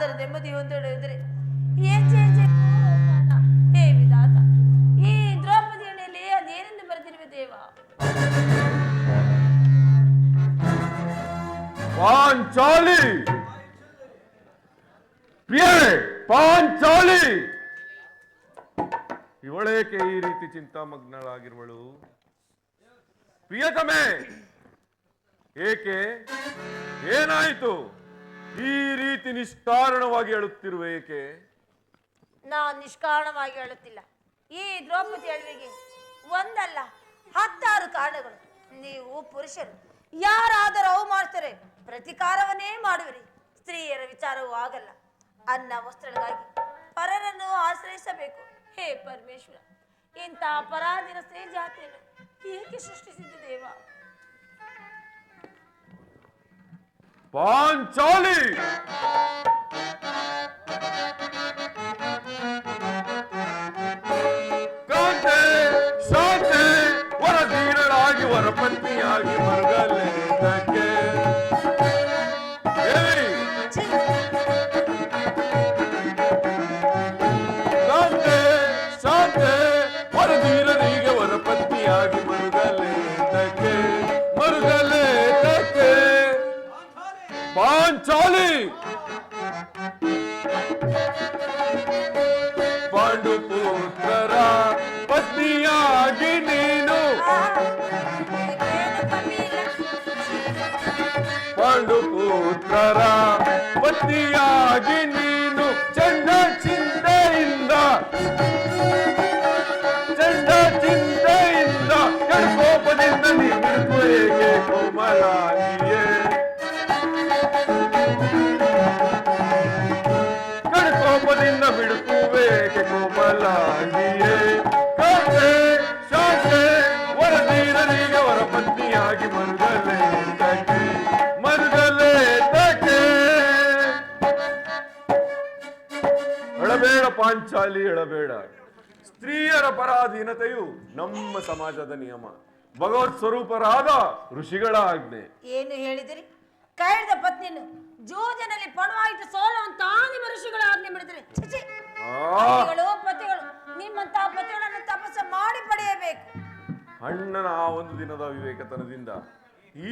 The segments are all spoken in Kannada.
ಇನ್ನಾದರ ನೆಮ್ಮದಿ ಹೊಂದಿಡುವುದರೆ ಇದ್ರೆ ಹೆಜ್ಜೆಗೂ ಅವಮಾನ. ಹೇ ವಿಧಾತ ಈ ದ್ರೌಪದಿ ಹಣೆಯಲ್ಲಿ ಅದೇನೆಂದು ಬರೆದಿರುವೆ ದೇವ. ಪಾಂಚಾಲಿ! ಪ್ರಿಯರೇ, ಪಾಂಚಾಲಿ! ಇವಳೇಕೆ ಈ ರೀತಿ ಚಿಂತಾಮಗ್ನಳಾಗಿರುವಳು? ಪ್ರಿಯತಮೆ, ಏಕೆ? ಏನಾಯಿತು? ಈ ರೀತಿ ನಿಷ್ಕಾರಣವಾಗಿ ಹೇಳುತ್ತಿರುವ ಏಕೆ ನಾನು ನಿಷ್ಕಾರಣವಾಗಿ ಹೇಳುತ್ತಿಲ್ಲ. ಈ ದ್ರೌಪದಿ ಅಳಿವಿಗೆ ಒಂದಲ್ಲ, ಹತ್ತಾರು ಕಾರಣಗಳು. ನೀವು ಪುರುಷರು, ಯಾರಾದರೂ ಅವಮಾನಿಸಿದರೆ ಪ್ರತಿಕಾರವನ್ನೇ ಮಾಡುವಿರಿ. ಸ್ತ್ರೀಯರ ವಿಚಾರವೂ ಆಗಲ್ಲ. ಅನ್ನ ವಸ್ತ್ರಗಳಾಗಿ ಪರರನ್ನು ಆಶ್ರಯಿಸಬೇಕು. ಹೇ ಪರಮೇಶ್ವರ, ಇಂಥ ಪರಾಧೀನ ಸ್ತ್ರೀ ಜಾತಿಯನ್ನು ಏಕೆ ಸೃಷ್ಟಿಸಿದ್ದ ದೇವ? पांचाली कांटे शांति वर धीर लागी वर पत्नी आगी मरगले। ಪಾಂಡುಪುತ್ರರ ಪತ್ನಿಯಾಗಿ ನೀನು ಪಾಂಚಾಲಿ ಅಳಬೇಡ ಸ್ತ್ರೀಯರ ಪರಾಧೀನತೆಯು ನಮ್ಮ ಸಮಾಜದ ನಿಯಮ. ಭಗವತ್ ಸ್ವರೂಪರಾದ ಋಷಿಗಳ ಆಜ್ಞೆ. ಏನು ಹೇಳಿದಿರಿ? ಕೈದ ಪತ್ನಿ ಜೋಜನಲ್ಲಿ ಪಣವಾಯಿತು ಸೋಲುವಂತ ನಿಮ್ಮ ಋಷಿಗಳ ಆಜ್ಞೆ ಮಾಡಿದ್ರೆ. ಪತಿಗಳು ಪತಿಗಳು ನಿಮ್ಮಂತ ಪತಿಗಳನ್ನು ತಪಸ್ಸು ಮಾಡಿ ಪಡೆಯಬೇಕು. ಅಣ್ಣನ ಆ ಒಂದು ದಿನದ ವಿವೇಕತನದಿಂದ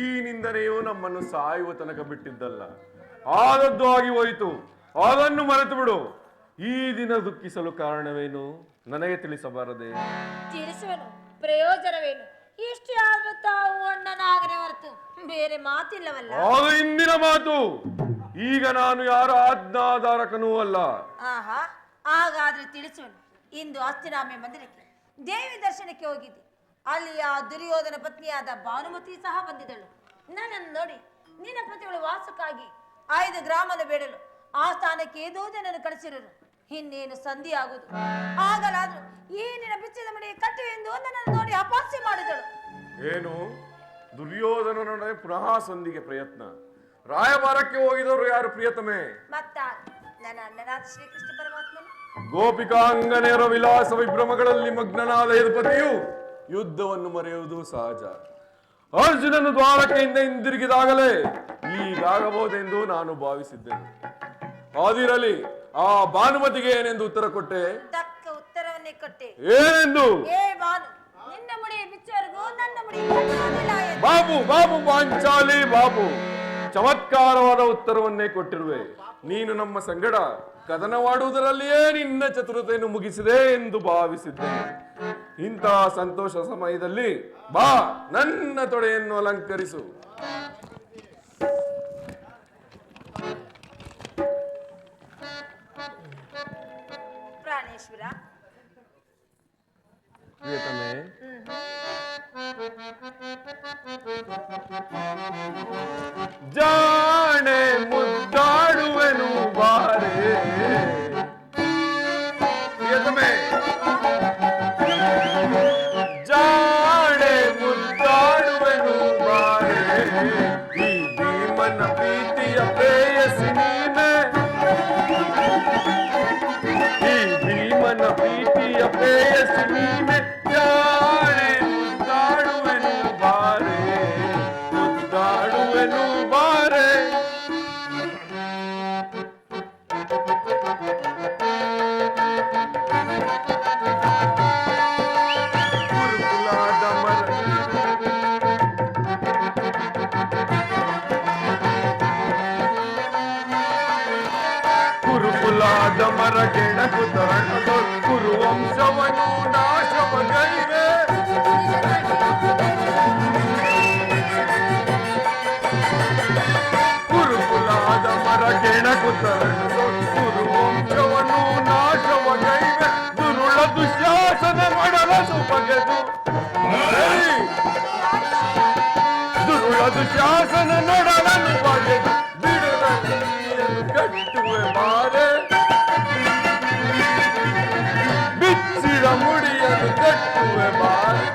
ಈ ನಿಂದನೆಯೂ ನಮ್ಮನ್ನು ಸಾಯುವ ತನಕ ಬಿಟ್ಟಿದ್ದಲ್ಲ. ಆದದ್ದು ಆಗಿ ಹೋಯಿತು. ಅದನ್ನು ಮರೆತು ಬಿಡು ಈ ದಿನ ದುಃಖಿಸಲು ಕಾರಣವೇನು? ನನಗೆ ತಿಳಿಸಬಾರದೆ. ತಿಳಿಸುವನು. ಪ್ರಯೋಜನವೇನು? ಇಷ್ಟೇ ಆದ್ರೂ ತಾವು ಅಣ್ಣನಾಗರೆ ಹೊರತು ಬೇರೆ ಮಾತಿಲ್ಲವಲ್ಲ? ಅದು ಇಂದಿನ ಮಾತು. ಈಗ ನಾನು ಯಾರ ಆಜ್ಞಾಧಾರಕನೂ ಅಲ್ಲ. ಆಹಾ ಹಾಗಾದ್ರೆ ತಿಳಿಸುವನು. ಇಂದು ಅಸ್ತಿನಾಮೆ ಮಂದಿರಕ್ಕೆ ದೇವಿ ದರ್ಶನಕ್ಕೆ ಹೋಗಿದ್ದೆ. ಅಲ್ಲಿ ಆ ದುರ್ಯೋಧನ ಪತ್ನಿಯಾದ ಭಾನುಮತಿ ಸಹ ಬಂದಿದ್ದಳು. ನನ್ನನ್ನು ನೋಡಿ ನಿನ್ನ ಪತಿಗಳು ವಾಸಕ್ಕಾಗಿ ಐದು ಗ್ರಾಮದ ಬೇಡಲು ಆ ಸ್ಥಾನಕ್ಕೆ ಏದೋ ಜನರು ಕಳಿಸಿರರು. ಇನ್ನೇನು ಸಂಧಿ ಆಗುದು ಆಗಲಾದ್ರೂ ಏನಿನ ಬಿಚ್ಚಿದ ಮಡಿ ಕಟ್ಟು ಎಂದು ನನ್ನನ್ನು ನೋಡಿ ಅಪಾಸ್ಯ ಮಾಡಿದಳು. ಏನು? ದುರ್ಯೋಧನನೊಡನೆ ಪುನಃ ಸಂಧಿಗೆ ಪ್ರಯತ್ನ. ರಾಯಭಾರಕ್ಕೆ ಹೋಗಿದವರು ಯಾರು ಪ್ರಿಯತಮೆ? ಮತ್ತ ನನ್ನ ಅಣ್ಣನಾದ ಶ್ರೀಕೃಷ್ಣ ಪರಮಾತ್ಮನು? ಗೋಪಿಕಾಂಗನೆಯರ ವಿಲಾಸ ವಿಭ್ರಮಗಳಲ್ಲಿ ಮಗ್ನನಾದ ಯದುಪತಿಯು ಯುದ್ಧವನ್ನು ಮರೆಯುವುದು ಸಹಜ. ಅರ್ಜುನನು ದ್ವಾರಕೆಯಿಂದ ಹಿಂದಿರುಗಿದಾಗಲೇ ಈಗಾಗಬಹುದೆಂದು ನಾನು ಭಾವಿಸಿದ್ದೇನೆ. ಅದಿರಲಿ ಆ ಭಾನುಮತಿಗೆ ಏನೆಂದು ಉತ್ತರ ಕೊಟ್ಟೆ? ತಕ್ಕ ಉತ್ತರವನ್ನೇ ಕೊಟ್ಟೆ. ಏನೆಂದು? ಏ ಬಾನು ನಿನ್ನ ಮುಡಿ ಬಿಚ್ಚವರೆಗೂ ನನ್ನ ಮುಡಿ ಕಟ್ಟುವುದಿಲ್ಲ ಎಂದು. ಬಾಬು ಬಾಬು ಪಾಂಚಾಲಿ ಬಾಬು. ಚಮತ್ಕಾರವಾದ ಉತ್ತರವನ್ನೇ ಕೊಟ್ಟಿರುವೆ. ನೀನು ನಮ್ಮ ಸಂಗಡ ಕದನವಾಡುವುದರಲ್ಲಿಯೇ ನಿನ್ನ ಚತುರತೆಯನ್ನು ಮುಗಿಸಿದೆ ಎಂದು ಭಾವಿಸಿದ್ದೇನೆ ಇಂತಹ ಸಂತೋಷ ಸಮಯದಲ್ಲಿ ಬಾ ನನ್ನ ತೊಡೆಯನ್ನು ಅಲಂಕರಿಸು. ಪ್ರಾಣೇಶ್ವರ ಪ್ರಿಯತಮೆ ಜಾಣೆ ಮುದ್ದಾಡುವೆನು ಬಾರೆ ಕುರುಕುಲಾದ ಮರ ಕೆಣಕು ತರಣದು ಮರ ಕೆಣಕು ತರಣದು ಕುರುವಂಶವನ್ನು ನಾಶವಗೈವೆ ದುರುಳ ದುಶ್ಯಾಸನ ಮಾಡಲದು ಬಗೆದು ಹೇಳಿ. ದುರುಳ ದುಶಾಸನ ನಡಲನ್ನು ಬಗೆದು ಬಿಡುವ ನೀರಿಯನ್ನು ಕಟ್ಟುವೆ ಮಾರೆ ಬಿಚ್ಚಿದ ಮುಡಿಯನ್ನು ಕಟ್ಟುವೆ ಮಾರೆ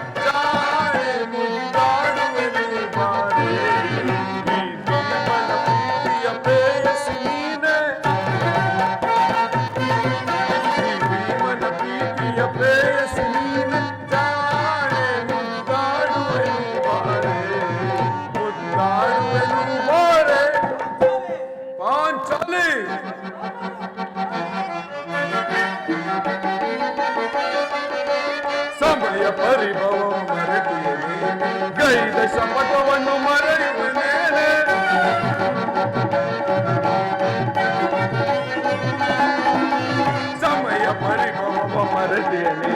ಸಮಯ ಪರಿಭವ ಮರೆತಿಯೇನೆ ಗೈದ ಶಪಥವನ್ನು ಮರೆಯುವನೇನೆ ಸಮಯ ಪರಿಭವ ಮರೆತಿಯೇನೆ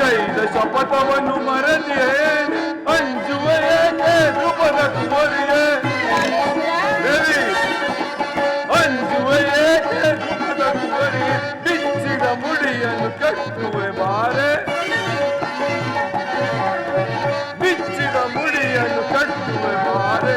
ಗೈದ ಶಪಥವನ್ನು ಮರೆತಿಯೇನೆ ಅಂಜುವ ಏಕೆ ಧ್ರುಪದ ಕುವರಿಯೇ ದೇವಿ ಅಂಜುವ ಏಕೆ ಧ್ರುಪದ ಕುವರಿಯೇ ಬಿಚ್ಚಿದ ಮುಡಿಯನ್ನು ಕಟ್ಟುವೆ ಬಾರೆ ಬಿಚ್ಚಿದ ಮುಡಿಯನ್ನು ಕಟ್ಟುವೆ ಬಾರೆ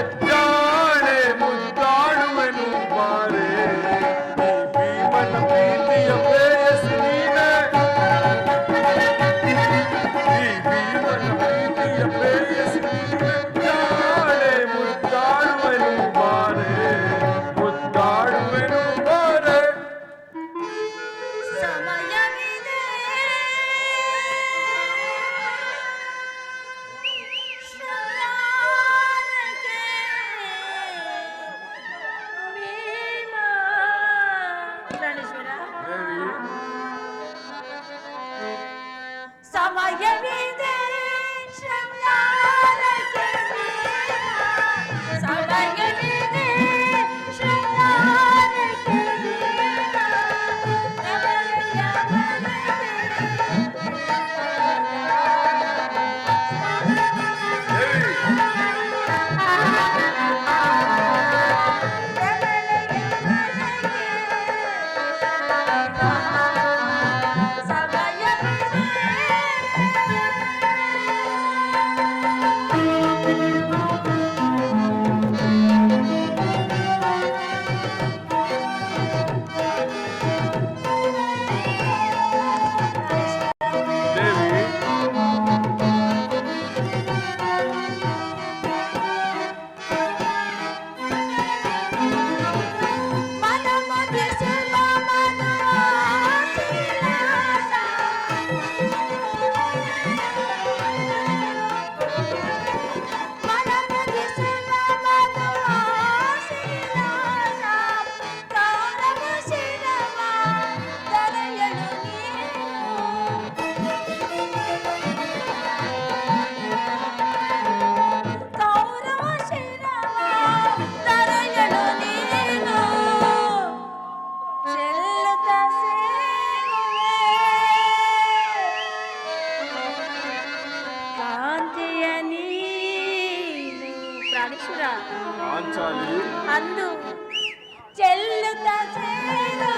నందు చెల్లుత చేరువే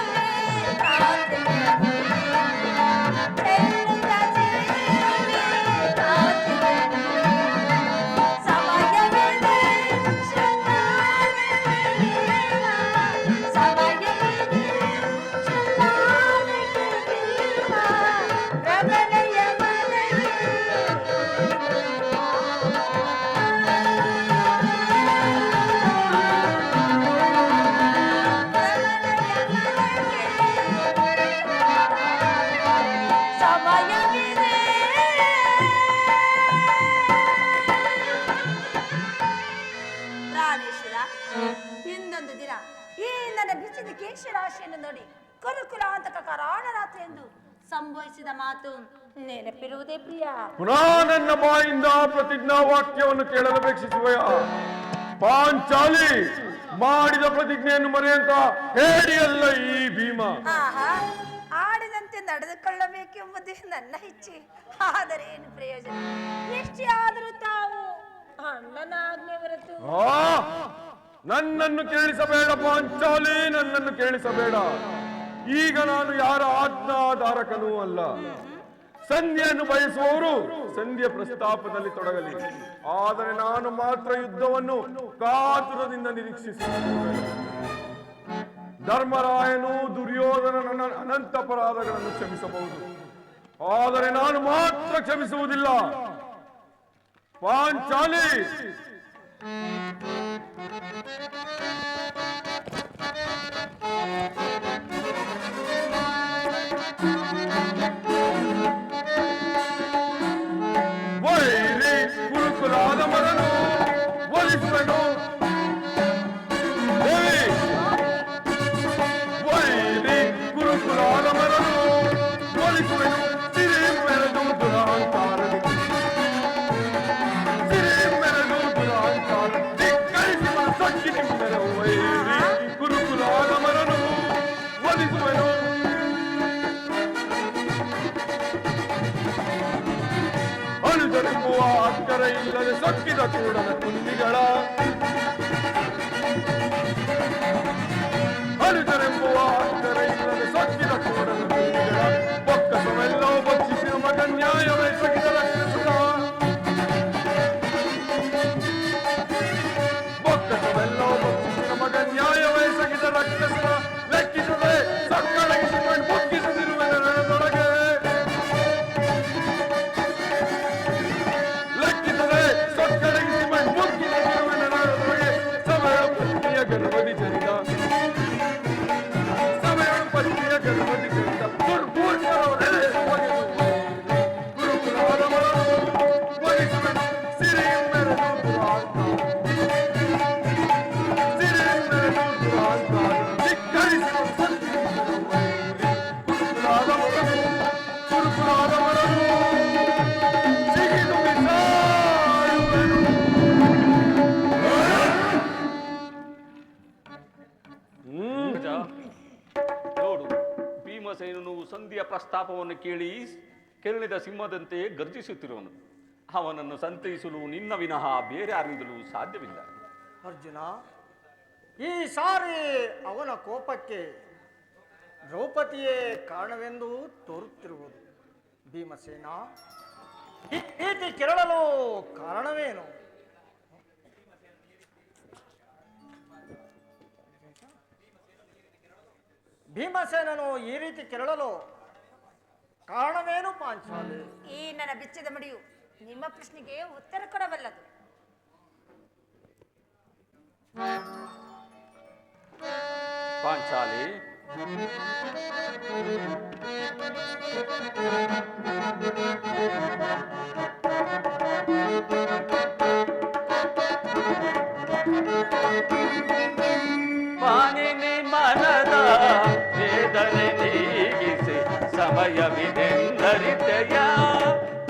ప్రార్థన ನೆನಪಿರುವುದೇ ಪ್ರಿಯ. ಪುನಃ ನನ್ನ ಬಾಯಿಂದ ಪ್ರತಿಜ್ಞಾ ವಾಕ್ಯವನ್ನು ಕೇಳಲು ಅಪೇಕ್ಷಿಸುವೆಯ ಪಾಂಚಾಲಿ ಮಾಡಿದ ಪ್ರತಿಜ್ಞೆಯನ್ನು ಮರೆಯಂತ ಅಲ್ಲ ಈ ಭೀಮ. ಆಡಿದಂತೆ ನಡೆದುಕೊಳ್ಳಬೇಕೆಂಬುದೇ ನನ್ನ ಇಚ್ಛೆ. ಆದರೆ ಏನು ಪ್ರಯೋಜನ? ಎಷ್ಟೇ ಆದರೂ ತಾವು ಅಣ್ಣನ ಆಜ್ಞೆ ಹೊರತು. ಆ ನನ್ನನ್ನು ಕೇಳಿಸಬೇಡ ಪಾಂಚಾಲಿ ನನ್ನನ್ನು ಕೇಳಿಸಬೇಡ. ಈಗ ನಾನು ಯಾರ ಆಜ್ಞಾಧಾರಕನೂ ಅಲ್ಲ. ಸಂಧಿಯನ್ನು ಬಯಸುವವರು ಸಂಧಿಯ ಪ್ರಸ್ತಾಪದಲ್ಲಿ ತೊಡಗಲಿ. ಆದರೆ ನಾನು ಮಾತ್ರ ಯುದ್ಧವನ್ನು ಕಾತುರದಿಂದ ನಿರೀಕ್ಷಿಸಿ ಧರ್ಮರಾಯನು ದುರ್ಯೋಧನ ನನ್ನ ಅನಂತ ಅಪರಾಧಗಳನ್ನು ಕ್ಷಮಿಸಬಹುದು. ಆದರೆ ನಾನು ಮಾತ್ರ ಕ್ಷಮಿಸುವುದಿಲ್ಲ. ಪಾಂಚಾಲಿ! ಇಲ್ಲದೆ ಸಕ್ಕಿದ ಕೂಡಲ ಕುಂದಿಗಳ ಕೇಳಿ ಕೆರಳಿದ ಸಿಂಹದಂತೆ ಗರ್ಜಿಸುತ್ತಿರುವನು. ಅವನನ್ನು ಸಂತೈಸಲು ನಿನ್ನ ವಿನಃ ಬೇರೆ ಯಾರಿಂದಲೂ ಸಾಧ್ಯವಿಲ್ಲ. ಅರ್ಜುನ, ಈ ಸಾರಿ ಅವನ ಕೋಪಕ್ಕೆ ದ್ರೌಪದಿಯೇ ಕಾರಣವೆಂದು ತೋರುತ್ತಿರುವುದು. ಭೀಮಸೇನ ರೀತಿ ಕೆರಳಲು ಕಾರಣವೇನು? ಭೀಮಸೇನನು ಈ ರೀತಿ ಕೆರಳಲು ಕಾರಣವೇನು ಪಾಂಚಾಲಿ? ಈ ನನ್ನ ಬಿಚ್ಚದ ಮಡಿಯು ನಿಮ್ಮ ಪ್ರಶ್ನೆಗೆ ಉತ್ತರ ಕೊಡಬಲ್ಲದು. ಪಾಂಚಾಲಿ. ಪಾನಿನಿ ಸಮಯವಿದೆಂದರಿತೆಯ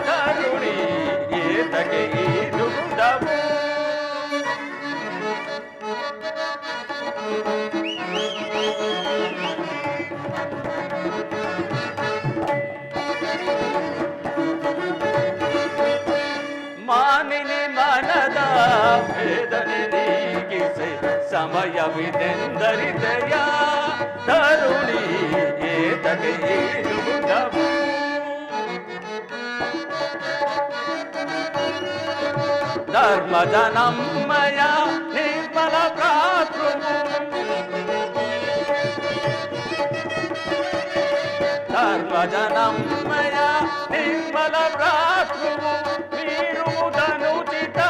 ಕರುಣಿ ಏತಗೆ ಈ ದುಂಡವು ಮಾನಿನಿ ಮನದ ವೇದನೆ ನೀಗಿಸಿ ಸಮಯವಿದೆಂದರಿದೆಯ ತರುಣಿ धर्मजनं मया धर्म जनम मया निर्मलभ्रातृ वीरुदनुचिता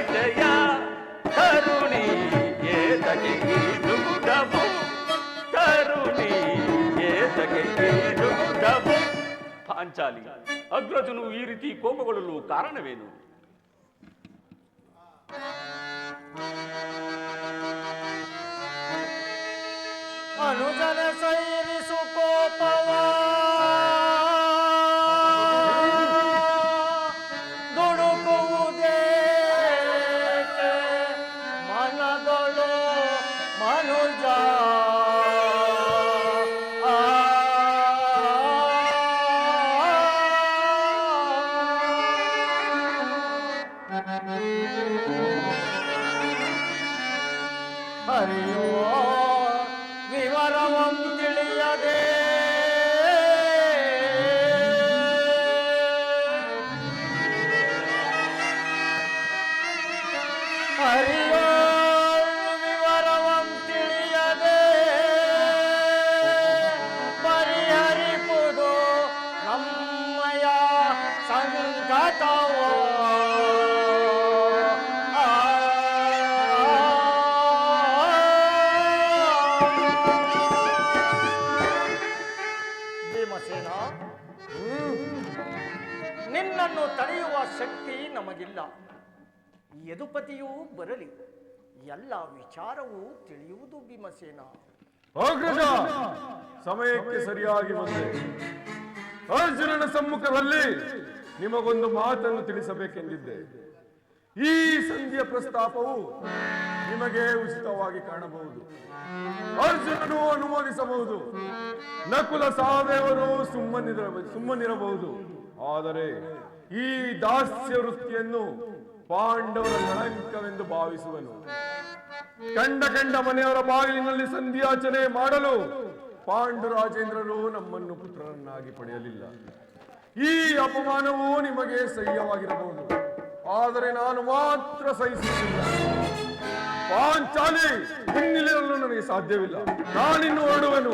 ಪಾಂಚಾಲಿ ಅಗ್ರಜನು ಈ ರೀತಿ ಕೋಪಗೊಳ್ಳಲು ಕಾರಣವೇನು ಭೀಮಸೇನ ಅಗ್ರಜ ಸಮಯಕ್ಕೆ ಸರಿಯಾಗಿ ಬಂದೆ. ಅರ್ಜುನನ ಸಮ್ಮುಖದಲ್ಲಿ ನಿಮಗೊಂದು ಮಾತನ್ನು ತಿಳಿಸಬೇಕೆಂದಿದ್ದೆ. ಈ ಸಂಧಿಯ ಪ್ರಸ್ತಾಪವು ನಿಮಗೆ ಉಚಿತವಾಗಿ ಕಾಣಬಹುದು. ಅರ್ಜುನನು ಅನುಮೋದಿಸಬಹುದು. ನಕುಲ ಸಹದೇವರು ಸುಮ್ಮನಿರ ಸುಮ್ಮನಿರಬಹುದು. ಆದರೆ ಈ ದಾಸ್ಯ ವೃತ್ತಿಯನ್ನು ಪಾಂಡವರ ಕಳಂಕವೆಂದು ಭಾವಿಸುವನು. ಕಂಡ ಕಂಡ ಮನೆಯವರ ಬಾಗಿಲಿನಲ್ಲಿ ಸಂಧ್ಯಾಚನೆ ಮಾಡಲು ಪಾಂಡುರಾಜೇಂದ್ರರು ನಮ್ಮನ್ನು ಪುತ್ರರನ್ನಾಗಿ ಪಡೆಯಲಿಲ್ಲ. ಈ ಅಪಮಾನವು ನಿಮಗೆ ಸಹ್ಯವಾಗಿರಬಹುದು. ಆದರೆ ನಾನು ಮಾತ್ರ ಸಹಿಸುತ್ತಿಲ್ಲ ಪಾಂಚಾಲಿ ಹಿನ್ನೆಲೆಯಲ್ಲೂ ನನಗೆ ಸಾಧ್ಯವಿಲ್ಲ. ನಾನಿನ್ನು ಹೊರಡುವೆನು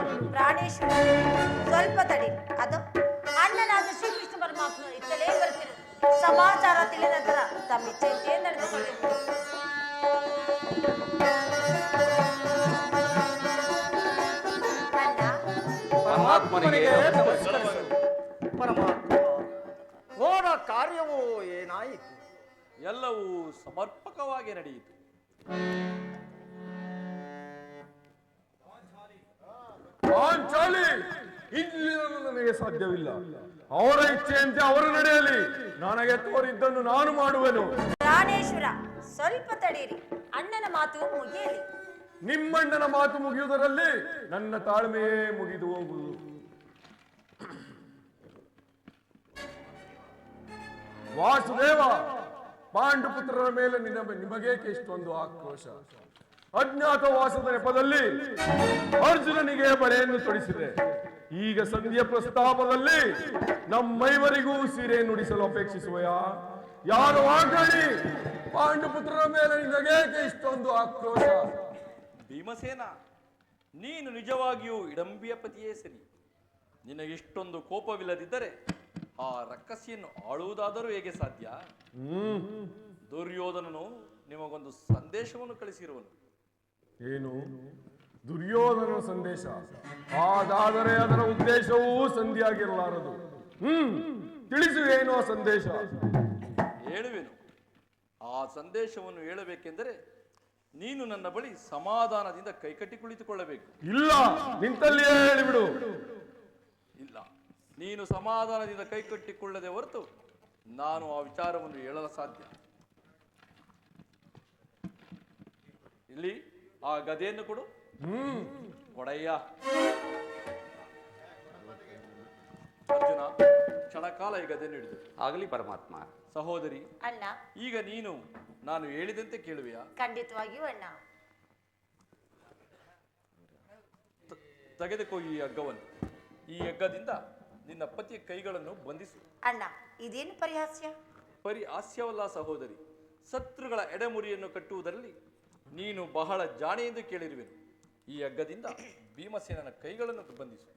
ಸ್ವಲ್ಪ ತಡಿ. ಅದು ಅಣ್ಣನಾದ ಶ್ರೀಕೃಷ್ಣ ಇತ್ತಲೇ ಬರ್ತಿರು ಸಮಾಚಾರ ತಿಳಿದ ನಂತರ ತಮ್ಮ ಇಚ್ಛೆ ನಡೆದುಕೊಳ್ಳಿ ಪರಮಾತ್ಮನಿಗೆ. ಪರಮಾತ್ಮ ಹೋದ ಕಾರ್ಯವು ಏನಾಯಿತು? ಎಲ್ಲವೂ ಸಮರ್ಪಕವಾಗಿ ನಡೆಯಿತು. ಪಾಂಚಾಲಿ ಇಲ್ಲಿ ನನಗೆ ಸಾಧ್ಯವಿಲ್ಲ. ಅವರ ಇಚ್ಛೆಯಂತೆ ಅವರು ನಡೆಯಲಿ. ನನಗೆ ತೋರಿದ್ದನ್ನು ನಾನು ಮಾಡುವೆನು. ರಾಣೇಶ್ವರ ಸ್ವಲ್ಪ ತಡೀರಿ. ಅಣ್ಣನ ಮಾತು ಮುಗಿಯಲಿ. ನಿಮ್ಮಣ್ಣನ ಮಾತು ಮುಗಿಯುವುದರಲ್ಲಿ ನನ್ನ ತಾಳ್ಮೆಯೇ ಮುಗಿದು ಹೋಗುವುದು. ವಾಸುದೇವ ಪಾಂಡುಪುತ್ರರ ಮೇಲೆ ನಿನ್ನ ನಿಮಗೇಕೆ ಇಷ್ಟೊಂದು ಆಕ್ರೋಶ? ಅಜ್ಞಾತವಾಸದ ನೆಪದಲ್ಲಿ ಅರ್ಜುನನಿಗೆ ಬಳೆಯನ್ನು ತೊಡಿಸಿದೆ. ಈಗ ಸಂಧಿಯ ಪ್ರಸ್ತಾಪದಲ್ಲಿ ನಮ್ಮೈವರಿಗೂ ಸೀರೆ ನುಡಿಸಲು ಅಪೇಕ್ಷಿಸುವೆಯಾ? ಯಾರು ಆಗಲಿ? ಪಾಂಡುಪುತ್ರರ ಮೇಲೆ ನಿನಗೇಕೆ ಇಷ್ಟೊಂದು ಆಕ್ರೋಶ? ಭೀಮಸೇನ ನೀನು ನಿಜವಾಗಿಯೂ ಇಡಂಬಿಯ ಪತಿಯೇ ಸರಿ. ನಿನಗಿಷ್ಟೊಂದು ಕೋಪವಿಲ್ಲದಿದ್ದರೆ ಆ ರಕ್ಕಸಿಯನ್ನು ಆಳುವುದಾದರೂ ಹೇಗೆ ಸಾಧ್ಯ? ಹ್ಮ್. ದುರ್ಯೋಧನನು ನಿಮಗೊಂದು ಸಂದೇಶವನ್ನು ಕಳಿಸಿರುವನು. ಏನು? ದುರ್ಯೋಧನ ಸಂದೇಶ. ಹಾಗಾದರೆ ಅದರ ಉದ್ದೇಶವೂ ಸಂಧಿಯಾಗಿರಲಾರದು. ಹ್ಮ್ ತಿಳಿಸು ಏನು ಆ ಸಂದೇಶ? ಹೇಳುವೆನು. ಆ ಸಂದೇಶವನ್ನು ಹೇಳಬೇಕೆಂದರೆ ನೀನು ನನ್ನ ಬಳಿ ಸಮಾಧಾನದಿಂದ ಕೈಕಟ್ಟಿ ಕುಳಿತುಕೊಳ್ಳಬೇಕು. ಇಲ್ಲ ನಿಂತಲ್ಲಿಯೇ ಹೇಳಿಬಿಡು. ಇಲ್ಲ ನೀನು ಸಮಾಧಾನದಿಂದ ಕೈಕಟ್ಟಿಕೊಳ್ಳದೆ ಹೊರತು ನಾನು ಆ ವಿಚಾರವನ್ನು ಹೇಳಲು ಸಾಧ್ಯ. ಇಲ್ಲಿ ಆ ಗದೆಯನ್ನು ಕೊಡು. ಹ್ಮ್ ಕೊಡಯ್ಯ. ಅರ್ಜುನ ಕ್ಷಣಕಾಲ ಈಗ ಹಿಡಿದು. ಆಗಲಿ ಪರಮಾತ್ಮ. ಸಹೋದರಿ ಅಣ್ಣ ಈಗ ನೀನು ನಾನು ಹೇಳಿದಂತೆ ಕೇಳುವೆಯಾ? ಖಂಡಿತವಾಗಿಯೂ ಅಣ್ಣ ತ- ತೆಗೆದುಕೋ ಈ ಹಗ್ಗವನ್ನು. ಈ ಹಗ್ಗದಿಂದ ನಿನ್ನ ಪತಿಯ ಕೈಗಳನ್ನು ಬಂಧಿಸು. ಅಣ್ಣ ಇದೇನು ಪರಿಹಾಸ್ಯ? ಪರಿಹಾಸ್ಯವಲ್ಲ ಸಹೋದರಿ. ಶತ್ರುಗಳ ಎಡೆಮುರಿಯನ್ನು ಕಟ್ಟುವುದರಲ್ಲಿ ನೀನು ಬಹಳ ಜಾಣೆ ಎಂದು ಕೇಳಿರುವೆನು. ಈ ಹಗ್ಗದಿಂದ ಭೀಮಸೇನನ ಕೈಗಳನ್ನು ಬಂಧಿಸು.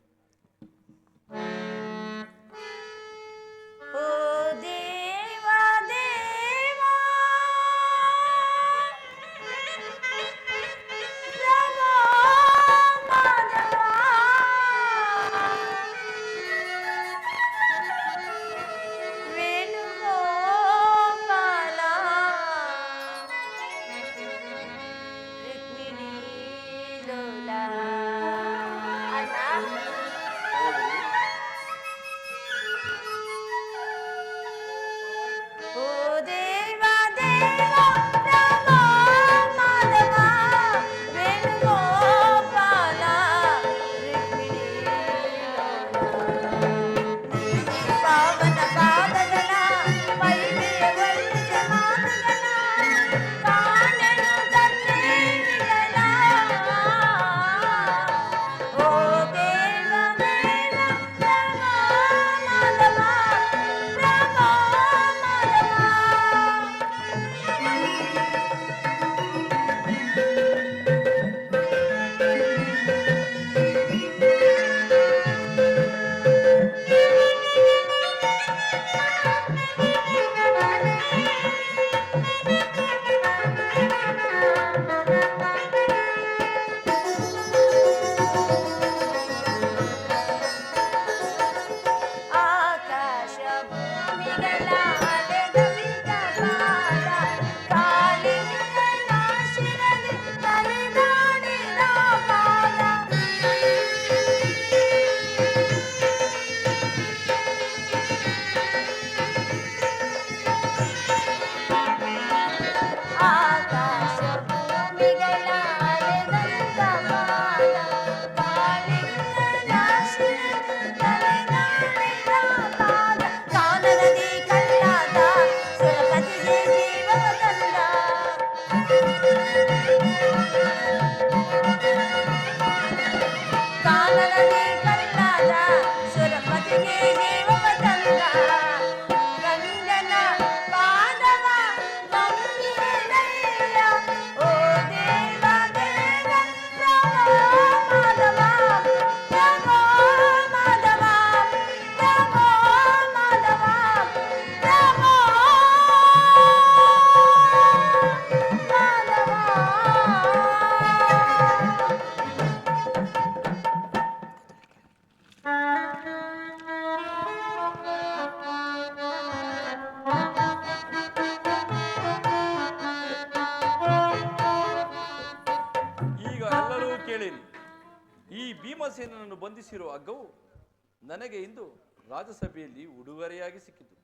ನನಗೆ ಇಂದು ರಾಜ್ಯಸಭೆಯಲ್ಲಿ ಉಡುಗೊರೆಯಾಗಿ ಸಿಕ್ಕಿತು.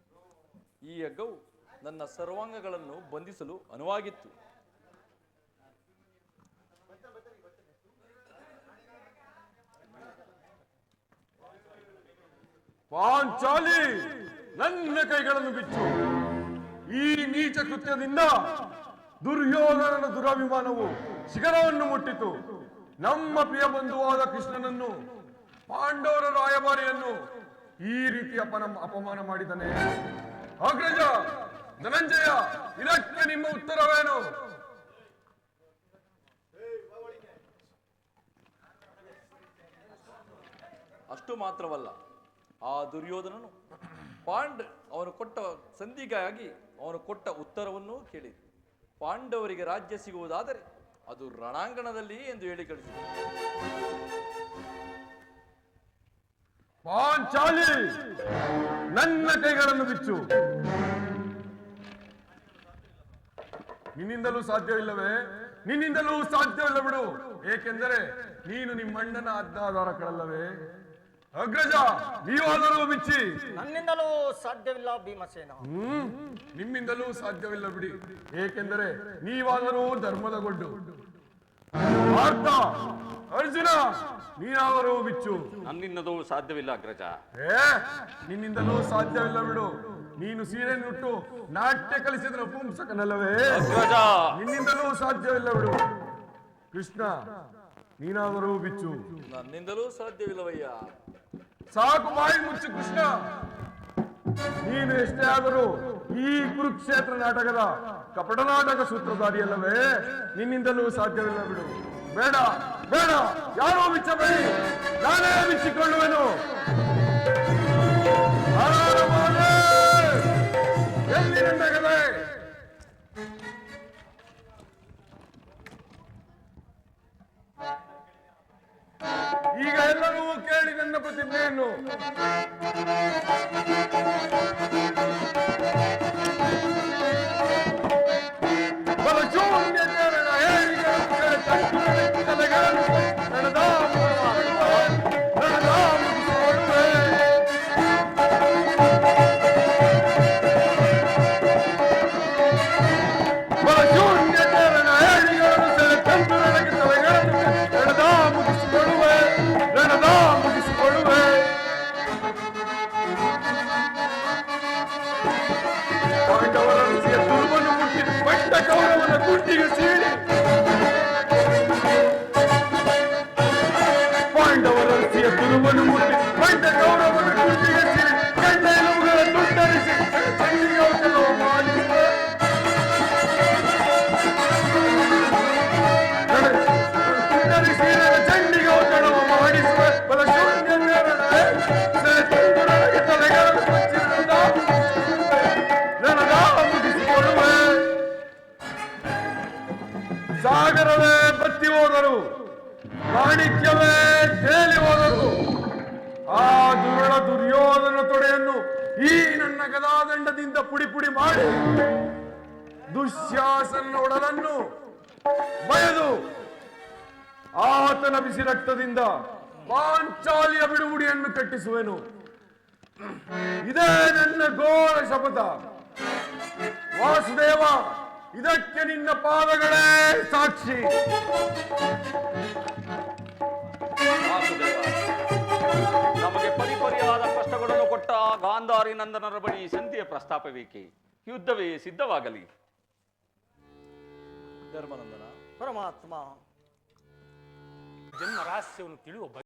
ಈ ಹಗ್ಗವು ನನ್ನ ಸರ್ವಾಂಗಗಳನ್ನು ಬಂಧಿಸಲು ಅನುವಾಗಿತ್ತು. ಪಾಂಚಾಲಿ, ನನ್ನ ಕೈಗಳನ್ನು ಬಿಚ್ಚು. ಈ ನೀಚ ಕೃತ್ಯದಿಂದ ದುರ್ಯೋಧನನ ದುರಾಭಿಮಾನವು ಶಿಖರವನ್ನು ಮುಟ್ಟಿತು. ನಮ್ಮ ಪ್ರಿಯ ಬಂಧುವಾದ ಕೃಷ್ಣನನ್ನು ಪಾಂಡವರ ರಾಯಭಾರಿಯನ್ನು ಈ ರೀತಿ ಅಪನ ಅಪಮಾನ ಮಾಡಿದನೆ ಅಗ್ರಜ, ಧನಂಜಯ, ಇದಕ್ಕೆ ನಿಮ್ಮ ಉತ್ತರವೇನು? ಅಷ್ಟು ಮಾತ್ರವಲ್ಲ, ಆ ದುರ್ಯೋಧನನು ಪಾಂಡ್ ಅವನು ಕೊಟ್ಟ ಸಂಧಿಗಾಗಿ ಅವನು ಕೊಟ್ಟ ಉತ್ತರವನ್ನು ಕೇಳಿದ. ಪಾಂಡವರಿಗೆ ರಾಜ್ಯ ಸಿಗುವುದಾದರೆ ಅದು ರಣಾಂಗಣದಲ್ಲಿ ಎಂದು ಹೇಳಿ ಪಾಂಚಾಲಿ ನನ್ನ ಕೈಗಳನ್ನು ಬಿಚ್ಚು. ನಿನ್ನಿಂದಲೂ ಸಾಧ್ಯವಿಲ್ಲವೇ? ನಿನ್ನಿಂದಲೂ ಸಾಧ್ಯವಿಲ್ಲ ಬಿಡು. ಏಕೆಂದರೆ ನೀನು ನಿಮ್ಮಣ್ಣನ ಅಜ್ಞಾಧಾರಕಳಲ್ಲವೇ ಅಗ್ರಜ ನೀವಾದರೂ ಬಿಚ್ಚಿ. ನನ್ನಿಂದಲೂ ಸಾಧ್ಯವಿಲ್ಲ ಭೀಮಸೇನ. ಹ್ಮ್ ನಿಮ್ಮಿಂದಲೂ ಸಾಧ್ಯವಿಲ್ಲ ಬಿಡಿ. ಏಕೆಂದರೆ ನೀವಾದರೂ ಧರ್ಮದ ಗೊಡ್ಡು. ಪಾರ್ಥ ಅರ್ಜುನ ನೀನಾದರೂ ಬಿಚ್ಚು. ನನ್ನಿಂದಲೂ ಸಾಧ್ಯವಿಲ್ಲ ಅಗ್ರಜ. ಏ ನಿನ್ನಿಂದಲೂ ಸಾಧ್ಯವಿಲ್ಲ ಬಿಡು. ನೀನು ಸೀರೆ ಉಟ್ಟು ನಾಟ್ಯ ಕಲಿಸಿದ ನಪುಂಸಕನಲ್ಲವೇ ಅಗ್ರಜ. ನಿನ್ನಿಂದಲೂ ಸಾಧ್ಯವಿಲ್ಲ ಬಿಡು. ಕೃಷ್ಣ ನೀನಾದರೂ ಬಿಚ್ಚು. ನನ್ನಿಂದಲೂ ಸಾಧ್ಯವಿಲ್ಲವಯ್ಯ. ಸಾಕು ಬಾಯಿ ಮುಚ್ಚು ಕೃಷ್ಣ. ನೀನು ಎಷ್ಟೇ ಆದರೂ ಈ ಕುರುಕ್ಷೇತ್ರ ನಾಟಕದ ಕಪಟ ನಾಟಕ ಸೂತ್ರಧಾರಿಯಲ್ಲವೇ ನಿನ್ನಿಂದಲೂ ಸಾಧ್ಯವಿಲ್ಲ ಬಿಡು. ಬೇಡ ಬೇಡ. ಯಾರೋ ಮಿಚ್ಚಬೇಡಿ. ನಾನೇ ಬಿಚ್ಚಿಕೊಳ್ಳುವೆನು ಈಗ ಎಲ್ಲರೂ ಕೇಳಿ ನನ್ನ ಪ್ರತಿಜ್ಞೆಯನ್ನು. ಬಿಸಿ ರಕ್ತದಿಂದ ಪಾಂಚಾಲಿಯ ಬಿಡುಗುಡಿಯನ್ನು ಕಟ್ಟಿಸುವೆನು. ಇದೇ ನನ್ನ ಘೋರ ಶಪಥ. ವಾಸುದೇವ ಇದಕ್ಕೆ ನಿನ್ನ ಪಾದಗಳೇ ಸಾಕ್ಷಿ. ವಾಸುದೇವ ನಮಗೆ ಪರಿಪರಿಯಾದ ಕಷ್ಟಗಳನ್ನು ಕೊಟ್ಟ ಗಾಂಧಾರಿ ನಂದನರ ಬಳಿ ಸಂಧಿಯ ಪ್ರಸ್ತಾಪವೇಕೆ? ಯುದ್ಧವೇ ಸಿದ್ಧವಾಗಲಿ. ಧರ್ಮನಂದನ ಪರಮಾತ್ಮ. ಜನ್ಮ ರಹಸ್ಯವನ್ನು ತಿಳಿಯುವ